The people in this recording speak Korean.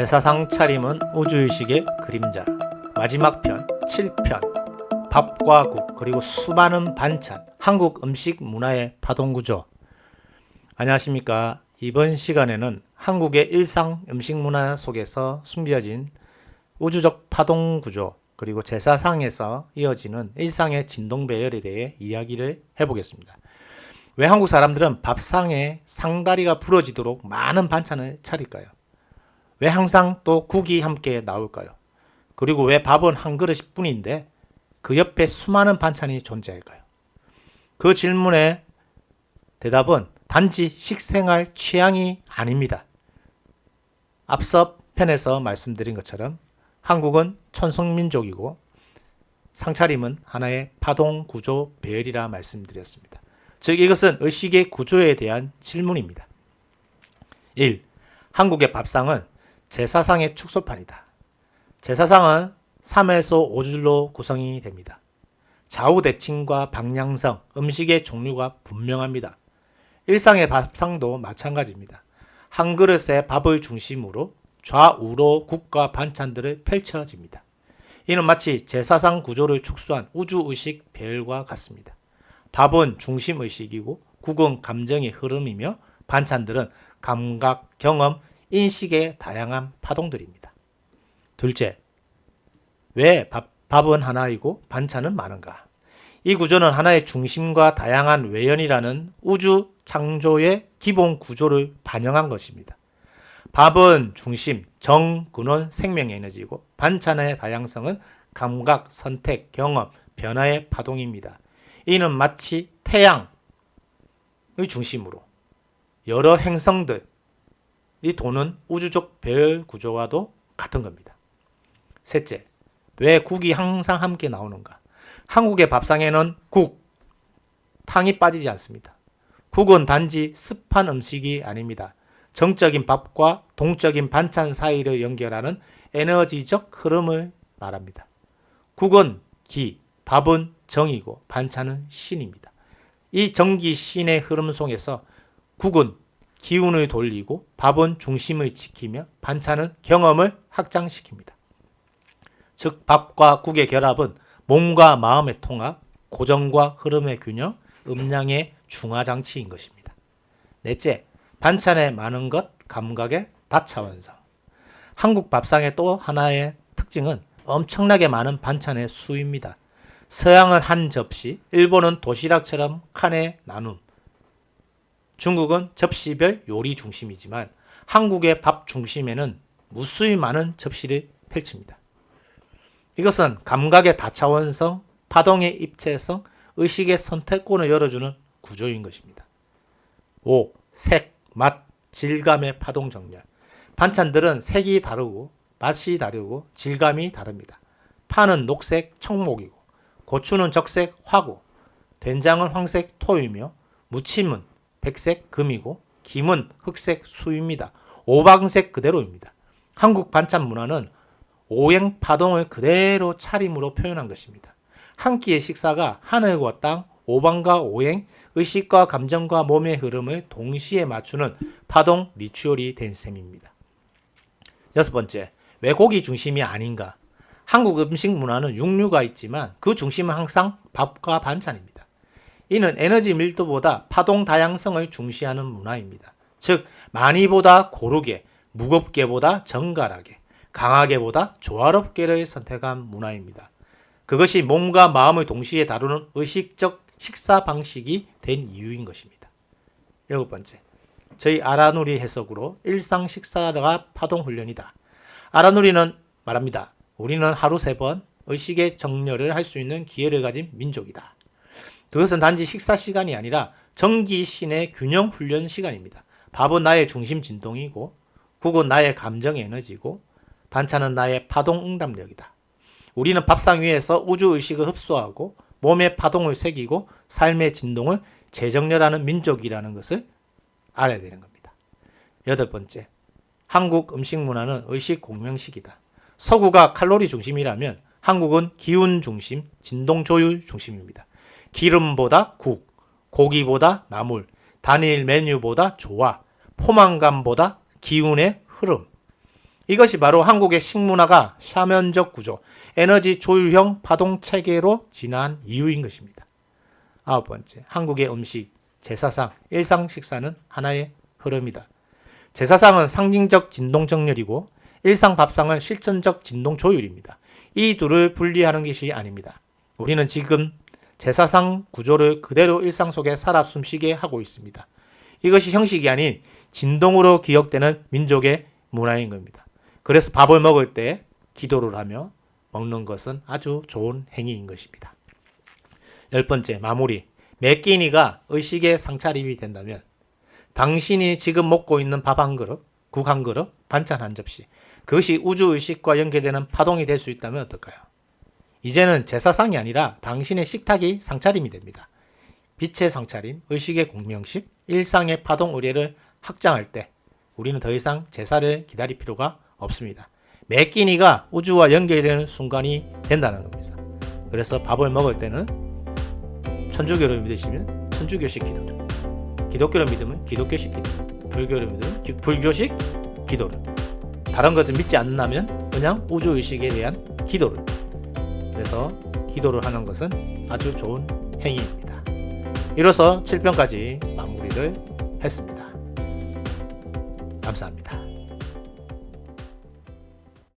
제사상 차림은 우주의식의 그림자. 마지막 편 7편. 밥과 국 그리고 수많은 반찬. 한국 음식 문화의 파동구조 안녕하십니까. 이번 시간에는 한국의 일상 음식 문화 속에서 숨겨진 우주적 파동구조 그리고 제사상에서 이어지는 일상의 진동 배열에 대해 이야기를 해보겠습니다. 왜 한국 사람들은 밥상에 상다리가 부러지도록 많은 반찬을 차릴까요? 왜 항상 또 국이 함께 나올까요? 그리고 왜 밥은 한 그릇 뿐인데 그 옆에 수많은 반찬이 존재할까요? 그 질문의 대답은 단지 식생활 취향이 아닙니다. 앞서 편에서 말씀드린 것처럼 한국은 천성민족이고 상차림은 하나의 파동 구조 배열이라 말씀드렸습니다. 즉 이것은 의식의 구조에 대한 질문입니다. 1. 한국의 밥상은 제사상의 축소판이다. 제사상은 3에서 5줄로 구성이 됩니다. 좌우 대칭과 방향성, 음식의 종류가 분명합니다. 일상의 밥상도 마찬가지입니다. 한 그릇에 밥을 중심으로 좌우로 국과 반찬들을 펼쳐집니다. 이는 마치 제사상 구조를 축소한 우주의식 배열과 같습니다. 밥은 중심의식이고 국은 감정의 흐름이며 반찬들은 감각, 경험, 인식의 다양한 파동들입니다. 둘째, 왜 밥, 밥은 하나이고 반찬은 많은가? 이 구조는 하나의 중심과 다양한 외연이라는 우주 창조의 기본 구조를 반영한 것입니다. 밥은 중심, 정, 근원, 생명 에너지고 반찬의 다양성은 감각, 선택, 경험, 변화의 파동입니다. 이는 마치 태양의 중심으로 여러 행성들 이 도는 우주적 배열 구조와도 같은 겁니다. 셋째, 왜 국이 항상 함께 나오는가? 한국의 밥상에는 국, 탕이 빠지지 않습니다. 국은 단지 습한 음식이 아닙니다. 정적인 밥과 동적인 반찬 사이를 연결하는 에너지적 흐름을 말합니다. 국은 기, 밥은 정이고 반찬은 신입니다. 이 정기 신의 흐름 속에서 국은 기운을 돌리고 밥은 중심을 지키며 반찬은 경험을 확장시킵니다. 즉 밥과 국의 결합은 몸과 마음의 통합, 고정과 흐름의 균형, 음량의 중화 장치인 것입니다. 넷째, 반찬의 많은 것, 감각의 다차원성. 한국 밥상의 또 하나의 특징은 엄청나게 많은 반찬의 수입니다. 서양은 한 접시, 일본은 도시락처럼 칸에 나눔. 중국은 접시별 요리 중심이지만 한국의 밥 중심에는 무수히 많은 접시를 펼칩니다. 이것은 감각의 다차원성, 파동의 입체성, 의식의 선택권을 열어주는 구조인 것입니다. 5. 색, 맛, 질감의 파동 정렬. 반찬들은 색이 다르고 맛이 다르고 질감이 다릅니다. 파는 녹색 청목이고 고추는 적색 화고 된장은 황색 토이며 무침은 백색 금이고 김은 흑색 수입니다. 오방색 그대로입니다. 한국 반찬 문화는 오행 파동을 그대로 차림으로 표현한 것입니다. 한 끼의 식사가 하늘과 땅, 오방과 오행, 의식과 감정과 몸의 흐름을 동시에 맞추는 파동 리추얼이 된 셈입니다. 여섯 번째, 왜 고기 중심이 아닌가? 한국 음식 문화는 육류가 있지만 그 중심은 항상 밥과 반찬입니다. 이는 에너지 밀도보다 파동 다양성을 중시하는 문화입니다. 즉, 많이보다 고르게, 무겁게보다 정갈하게, 강하게보다 조화롭게를 선택한 문화입니다. 그것이 몸과 마음을 동시에 다루는 의식적 식사 방식이 된 이유인 것입니다. 일곱 번째. 저희 아라누리 해석으로 일상 식사가 파동 훈련이다. 아라누리는 말합니다. 우리는 하루 세 번 의식의 정렬을 할 수 있는 기회를 가진 민족이다. 그것은 단지 식사 시간이 아니라 정기 신의 균형 훈련 시간입니다. 밥은 나의 중심 진동이고 국은 나의 감정 에너지고 반찬은 나의 파동 응답력이다. 우리는 밥상 위에서 우주 의식을 흡수하고 몸의 파동을 새기고 삶의 진동을 재정렬하는 민족이라는 것을 알아야 되는 겁니다. 여덟 번째, 한국 음식 문화는 의식 공명식이다. 서구가 칼로리 중심이라면 한국은 기운 중심, 진동 조율 중심입니다. 기름보다 국, 고기보다 나물, 단일 메뉴보다 조화, 포만감보다 기운의 흐름. 이것이 바로 한국의 식문화가 사면적 구조, 에너지 조율형 파동 체계로 진화한 이유인 것입니다. 아홉 번째, 한국의 음식, 제사상, 일상 식사는 하나의 흐름이다. 제사상은 상징적 진동 정렬이고 일상 밥상은 실천적 진동 조율입니다. 이 둘을 분리하는 것이 아닙니다. 우리는 지금 제사상 구조를 그대로 일상 속에 살아 숨쉬게 하고 있습니다. 이것이 형식이 아닌 진동으로 기억되는 민족의 문화인 겁니다. 그래서 밥을 먹을 때 기도를 하며 먹는 것은 아주 좋은 행위인 것입니다. 열 번째, 마무리. 매 끼니가 의식의 상차림이 된다면 당신이 지금 먹고 있는 밥 한 그릇, 국 한 그릇, 반찬 한 접시, 그것이 우주의식과 연계되는 파동이 될 수 있다면 어떨까요? 이제는 제사상이 아니라 당신의 식탁이 상차림이 됩니다. 빛의 상차림, 의식의 공명식, 일상의 파동 의례를 확장할 때 우리는 더 이상 제사를 기다릴 필요가 없습니다. 매 끼니가 우주와 연결되는 순간이 된다는 겁니다. 그래서 밥을 먹을 때는 천주교를 믿으시면 천주교식 기도를, 기독교를 믿으면 기독교식 기도, 불교를 믿으면 기- 불교식 기도를, 다른 것을 믿지 않는다면 그냥 우주 의식에 대한 기도를. 그래서 기도를 하는 것은 아주 좋은 행위입니다. 이로써 7편까지 마무리를 했습니다. 감사합니다.